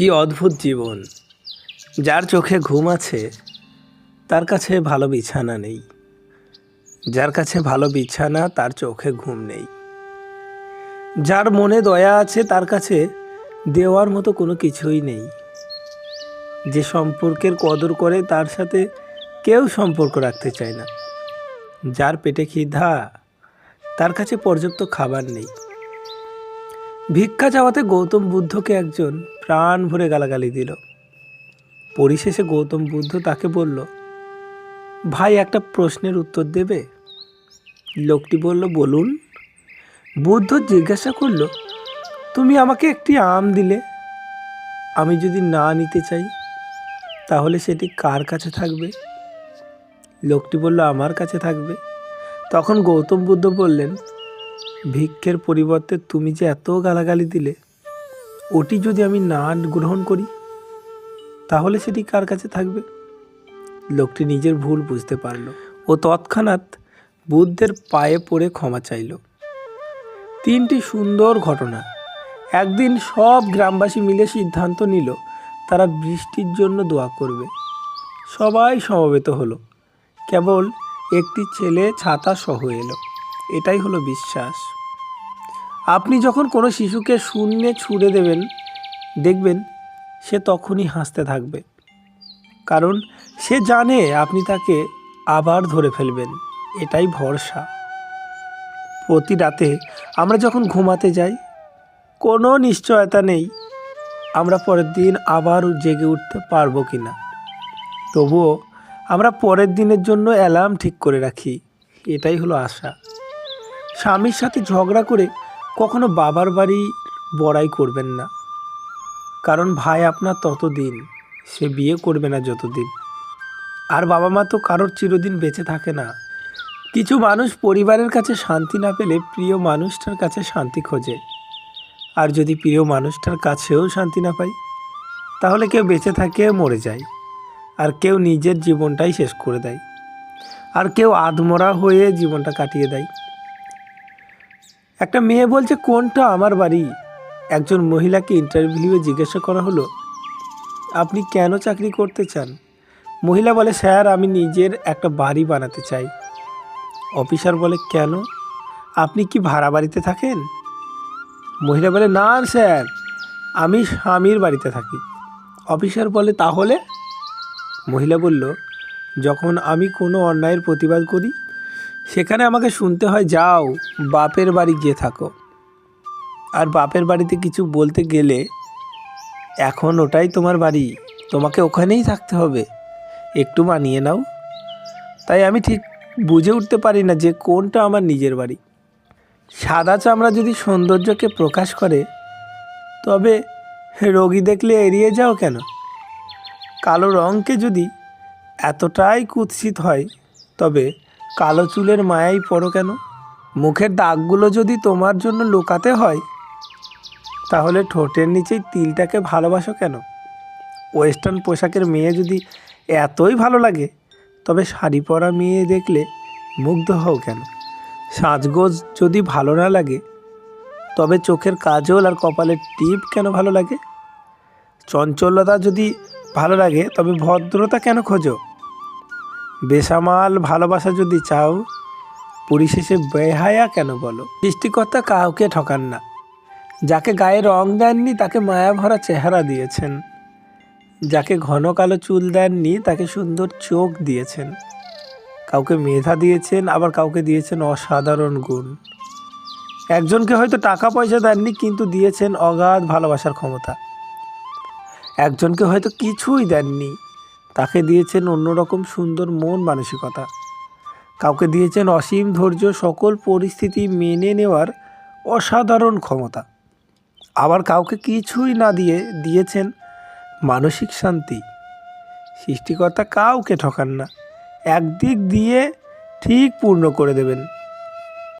কি অদ্ভুত জীবন। যার চোখে ঘুম আছে, তার কাছে ভালো বিছানা নেই। যার কাছে ভালো বিছানা, তার চোখে ঘুম নেই। যার মনে দয়া আছে, তার কাছে দেওয়ার মতো কোনো কিছুই নেই। যে সম্পর্কের কদর করে, তার সাথে কেউ সম্পর্ক রাখতে চায় না। যার পেটে খিদা, তার কাছে পর্যাপ্ত খাবার নেই। ভিক্ষা চাওয়াতে গৌতম বুদ্ধকে একজন প্রাণ ভরে গালাগালি দিল। পরিশেষে গৌতম বুদ্ধ তাকে বলল, ভাই, একটা প্রশ্নের উত্তর দেবে? লোকটি বলল, বলুন। বুদ্ধ জিজ্ঞাসা করল, তুমি আমাকে একটি আম দিলে? আমি যদি না নিতে চাই, তাহলে সেটি কার কাছে থাকবে? লোকটি বলল, আমার কাছে থাকবে। তখন গৌতম বুদ্ধ বললেন ভিক্ষের পরিবর্তে তুমি যে এত গালাগালি দিলে, ওটি যদি আমি না গ্রহণ করি, তাহলে সেটি কার কাছে থাকবে? লোকটি নিজের ভুল বুঝতে পারল। ও তৎক্ষণাৎ বুদ্ধের পায়ে পড়ে ক্ষমা চাইল। তিনটি সুন্দর ঘটনা। একদিন সব গ্রামবাসী মিলে সিদ্ধান্ত নিল, তারা বৃষ্টির জন্য দোয়া করবে। সবাই সমবেত হলো। কেবল একটি ছেলে ছাতা সহ এলো। এটাই হলো বিশ্বাস। আপনি যখন কোনো শিশুকে শূন্যে ছুড়ে দেবেন, দেখবেন সে তখনই হাসতে থাকবে। কারণ সে জানে আপনি তাকে আবার ধরে ফেলবেন, এটাই ভরসা। প্রতি রাতে আমরা যখন ঘুমাতে যাই, কোনো নিশ্চয়তা নেই আমরা পরের দিন আবার জেগে উঠতে পারব কি না তবুও আমরা পরের দিনের জন্য অ্যালার্ম ঠিক করে রাখি, এটাই হলো আশা। স্বামীর সাথে ঝগড়া করে কখনো বাবার বাড়ি বড়াই করবেন না। কারণ ভাই আপনার ততদিন, সে বিয়ে করবে না যতদিন। আর বাবা মা তো কারোর চিরদিন বেঁচে থাকে না। কিছু মানুষ পরিবারের কাছে শান্তি না পেলে প্রিয় মানুষটার কাছে শান্তি খোঁজে। আর যদি প্রিয় মানুষটার কাছেও শান্তি না পাই তাহলে কেউ বেঁচে থাকে মরে যায়। আর কেউ নিজের জীবনটাই শেষ করে দেয়। আর কেউ আধমরা হয়ে জীবনটা কাটিয়ে দেয়। একটা মেয়ে বলছে, কোনটা আমার বাড়ি? একজন মহিলাকে ইন্টারভিউয়ে জিজ্ঞাসা করা হলো, আপনি কেন চাকরি করতে চান? মহিলা বলে, স্যার, আমি নিজের একটা বাড়ি বানাতে চাই। অফিসার বলে, কেন? আপনি কি ভাড়া বাড়িতে থাকেন? মহিলা বলে, না স্যার, আমি স্বামীর বাড়িতে থাকি। অফিসার বলে, তাহলে? মহিলা বলল, যখন আমি কোনো অন্যায়ের প্রতিবাদ করি সেখানে আমাকে শুনতে হয়, যাও, বাপের বাড়ি গিয়ে থাকো। আর বাপের বাড়িতে কিছু বলতে গেলে, এখন ওটাই তোমার বাড়ি, তোমাকে ওখানেই থাকতে হবে। একটু মানিয়ে নাও। তাই আমি ঠিক বুঝে উঠতে পারি না যে কোনটা আমার নিজের বাড়ি। সাদা চামড়া যদি সৌন্দর্যকে প্রকাশ করে, তবে রোগী দেখলে এড়িয়ে যাও কেন? কালো রঙকে যদি এতটাই কুৎসিত হয়, তবে কালো চুলের মায়াই পড়ো কেন? মুখের দাগগুলো যদি তোমার জন্য লুকাতে হয়, তাহলে ঠোঁটের নিচেই তিলটাকে ভালোবাসো কেন? ওয়েস্টার্ন পোশাকের মেয়ে যদি এতই ভালো লাগে, তবে শাড়ি পরা মেয়ে দেখলে মুগ্ধ হও কেন? সাজগোজ যদি ভালো না লাগে, তবে চোখের কাজল আর কপালের টিপ কেন ভালো লাগে? চঞ্চলতা যদি ভালো লাগে, তবে ভদ্রতা কেন খোঁজো? বেসামাল ভালোবাসা যদি চাও, পরিশেষে বেহায়া কেন বলো? সৃষ্টিকর্তা কাউকে ঠকান না। যাকে গায়ে রং দেননি, তাকে মায়া ভরা চেহারা দিয়েছেন। যাকে ঘন কালো চুল দেননি, তাকে সুন্দর চোখ দিয়েছেন। কাউকে মেধা দিয়েছেন, আবার কাউকে দিয়েছেন অসাধারণ গুণ। একজনকে হয়তো টাকা পয়সা দেননি, কিন্তু দিয়েছেন অগাধ ভালোবাসার ক্ষমতা। একজনকে হয়তো কিছুই দেননি তাকে দিয়েছেন অন্যরকম সুন্দর মন মানসিকতা। কাউকে দিয়েছেন অসীম ধৈর্য সকল পরিস্থিতি মেনে নেওয়ার অসাধারণ ক্ষমতা। আবার কাউকে কিছুই না দিয়ে দিয়েছেন মানসিক শান্তি। সৃষ্টিকর্তা কাউকে ঠকান না। একদিক দিয়ে ঠিক পূর্ণ করে দেবেন।